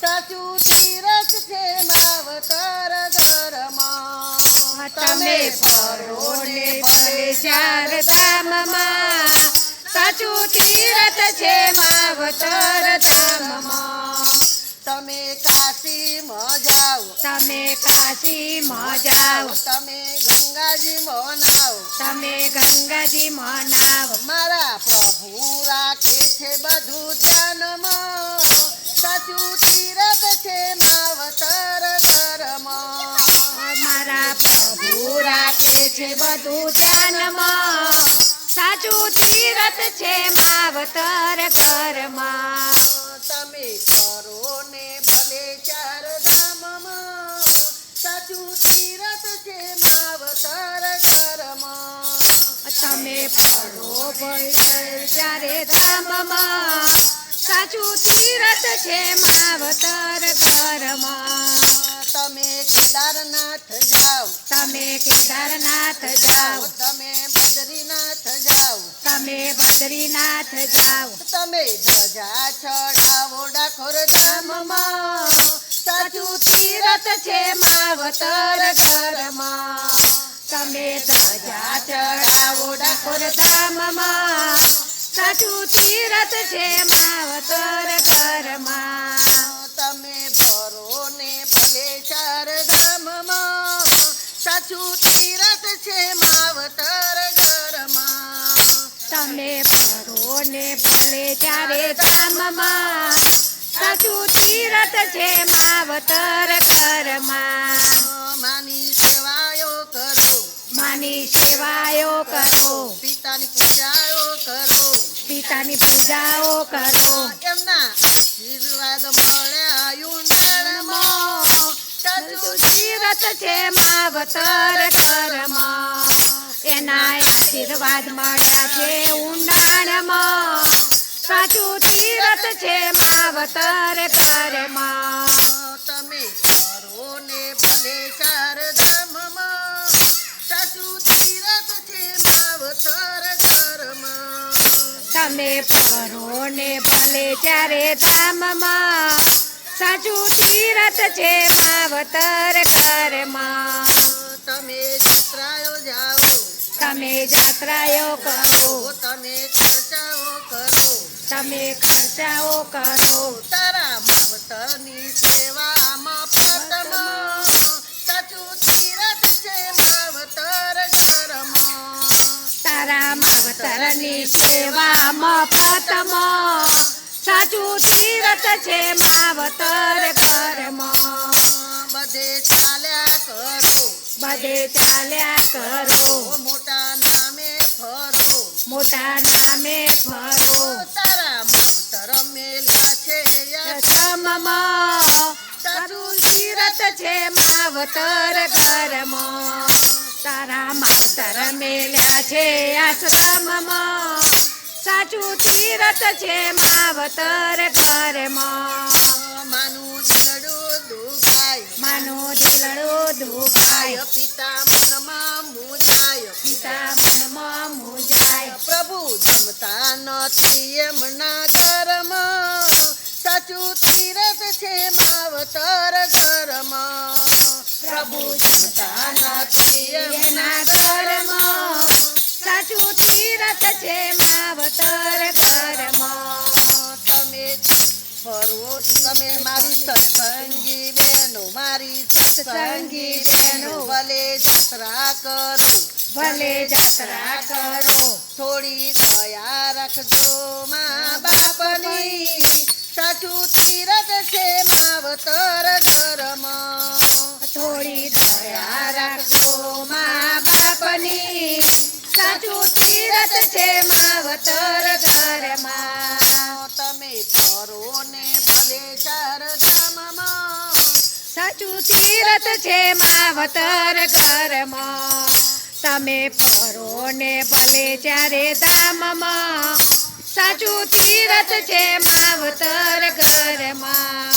સાચું તીરથ છે માવતર ઘરમાં. તમે ફરો ને ભલે ચાર ધામમાં. સાચું તીરથ છે માવતર ધામમાં. તમે કાશીમાં જાઓ તમે કાશીમાં જાઓ તમે ગંગાજી મનાવો. તમે ગંગાજી મનાવો. મારા પ્રભુ રાખે છે બધું ધ્યાનમાં. સાચું છે બધું ધ્યાનમાં. સાચું તીરથ છે માવતર ઘરમાં. તમે કરો ને ભલે ચાર ધામમાં. સાચું તીરથ છે માવતર કરમાં તમે ફરો ભલે ચારે ધામમાં. સાચું તીરથ છે માવતર તમે કેદારનાથ જાઓ. તમે કેદારનાથ જાઓ. તમે બદ્રીનાથ જાઓ. તમે બદ્રીનાથ જાઓ. તમે ધજા ચડાવો ડાકોર ધામમાં. સાચું તીરથ છે માવતર ઘરમાં. તમે ધજા ચડાવો ડાકોર ધામમાં. સાચું તીરથ છે માવતર ઘરમાં. સાચું તીરથ છે માવતર ઘરમાં. તમે ભરો ને ભલે ત્યારે ગામમાં સાચું તીરથ છે માવતર ઘરમાં. માની સેવાયો કરો. માની સેવાયો કરો. પિતાની પૂજાઓ કરો. પિતાની પૂજાઓ કરો. એમના આશીર્વાદ મળે આયુ સાચું તીરથ છે માવતર ઘરમાં એના આશીર્વાદ મળ્યા છે ઊંડાણમાં. સાચું તીરથ છે માવતર ઘરમાં તમે કરો ને ભલે ચાર ધામમાં સાચું તીરથ છે માવતર ઘરમાં તમે કરો ને ભલે ચારે ધામમાં. સાચું તીરથ છે માવતર ઘરમાં. તમે જાત્રાઓ જાઓ. તમે જાત્રાઓ કરો. તમે ખર્ચાઓ કરો. તમે ખર્ચાઓ કરો. તારા માવતરની સેવામાં પ્રથમ સાચું તીરથ છે માવતર ઘરમાં. તારા માવતરની સેવા પ્રથમ સાચું તીરથ છે માવતર બધે ચાલ્યા કરો. બધે ચાલ્યા કરો. મોટા નામે ફરો. મોટા નામે ફરો. તારા માવતર મેલ્યા છે યથમમાં તારું તીરથ છે માવતર ઘરમાં. તારા માવતર મેલ્યા છે આશ્રમમાં. સાચું તીરત છે માવતર દિલડું દુભાઈ માનો દિલડો દુભાય પિતા મનમાં મુજાય. પિતા મનમાં મુજાય. પ્રભુ જમતા નથી એમના ઘરમાં. સાચું તીરથ છે માવતર ઘરમાં. પ્રભુ જમતા નથી એના ઘરમાં. સાચું તીરથ છે માવતર ઘરમાં. તમે ફરવો તમે મારી સત્સંગી સત્સંગી બહેનો ભલે જાત્રા કરો. ભલે જાત્રા કરો. થોડી દયા રાખજો મા બાપની. સાચું તીરથ છે માવતર ધર્મ. થોડી દયા રાખજો મા બાપની. સાચું તીરથ છે માવતર ઘરમાં સાચું તીરથ છે માવતર ઘરમાં. તમે ફરો ને ભલે ચારે ધામમાં. સાચું તીરથ છે માવતર ઘરમાં.